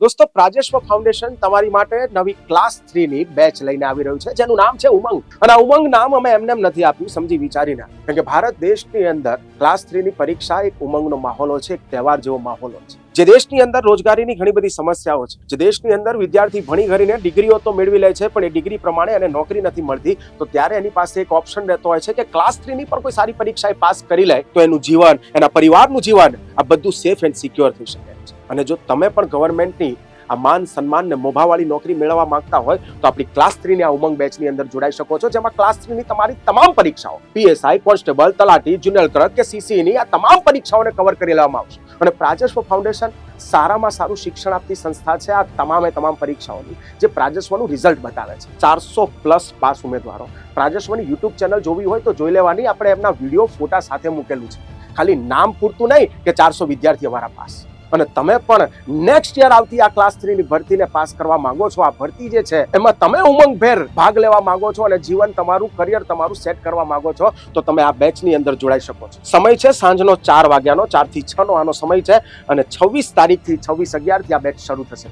દોસ્તો પ્રાજેશ્વ ફાઉન્ડેશન તમારી માટે નવી ક્લાસ થ્રી ની બેચ લઈને આવી રહ્યું છે, જેનું નામ છે ઉમંગ. અને ઉમંગ નામ અમે એમને નથી આપ્યું, સમજી વિચારીને. કારણ કે ભારત દેશની અંદર ક્લાસ થ્રી ની પરીક્ષા એક ઉમંગનો માહોલ છે, એક તહેવાર જેવો માહોલ છે. જે દેશની અંદર રોજગારીની ઘણી બધી સમસ્યાઓ છે. જે દેશની અંદર વિદ્યાર્થી ભણી ઘરીને ડિગ્રીઓ તો મેળવી લે છે, પણ એ ડિગ્રી પ્રમાણે એને નોકરી નથી મળતી, તો ત્યારે એની પાસે એક ઓપ્શન રહેતો હોય છે કે ક્લાસ થ્રી ની પણ કોઈ સારી પરીક્ષા એ પાસ કરી લે, તો એનું જીવન, એના પરિવારનું જીવન આ બધું સેફ એન્ડ સિક્યોર થઈ શકે છે. અને જો તમે પણ ગવર્મેન્ટની આ માન સન્માન ને મોભાવાળી નોકરી મેળવવા માંગતા હોય તો આપણી ક્લાસ થ્રી ની આ ઉમંગ બેચની અંદર જોડાઈ શકો છો, જેમાં ક્લાસ થ્રી ની તમારી તમામ પરીક્ષાઓ પીએસઆઈ કોન્સ્ટેબલ તલાટી જુનિયર ક્લર્ક કે સીસી ની આ તમામ પરીક્ષાઓને કવર કરી લેવામાં આવશે. અને પ્રાજસ્વ ફાઉન્ડેશન સારામાં સારું શિક્ષણ આપતી સંસ્થા છે આ તમામે તમામ પરીક્ષાઓની, જે પ્રાજસ્વનું રિઝલ્ટ બતાવે છે. ચારસો પ્લસ પાસ ઉમેદવારો. પ્રાજસ્વની યુટ્યુબ ચેનલ જોવી હોય તો જોઈ લેવાની, આપણે એમના વીડિયો ફોટા સાથે મૂકેલું છે. ખાલી નામ પૂરતું નહીં કે ચારસો વિદ્યાર્થી અમારા પાસ. અને તમે પણ નેક્સ્ટ યર આવતી આ ક્લાસ થ્રી ની ભરતીને પાસ કરવા માંગો છો. આ ભરતી જે છે, એમાં તમે ઉમંગભેર ભાગ લેવા માંગો છો અને જીવન તમારું કરિયર તમારું સેટ કરવા માંગો છો, તો તમે આ બેચની અંદર જોડાઈ શકો છો. સમય છે સાંજનો ચાર વાગ્યાનો ચારથી છ નો આનો સમય છે અને છવ્વીસ તારીખથી છવ્વીસ અગિયારથી આ બેચ શરૂ થશે.